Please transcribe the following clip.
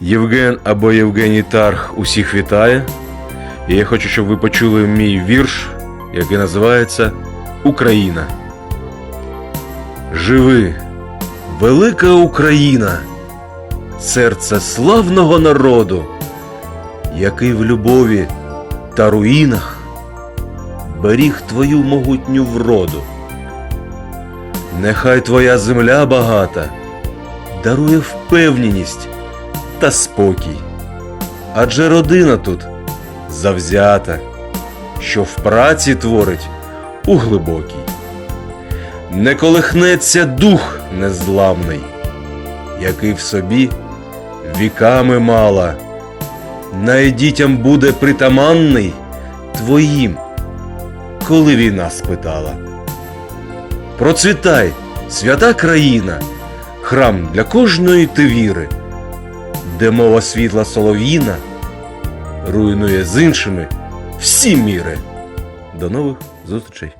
Євген або Євгеній Тарх усіх вітає. І я хочу, щоб ви почули мій вірш, який називається Україна. Живи, велика Україна, серце славного народу, який в любові та руїнах беріг твою могутню вроду. Нехай твоя земля багата дарує впевненість та спокій. Адже родина тут завзята, що в праці творить у глибокій. Не колихнеться дух незламний, який в собі віками мала, най дітям буде притаманний твоїм, коли війна спитала. Процвітай, свята країна, храм для кожної ти віри, де мова світла солов'їна руйнує з іншими всі міри. До нових зустрічей!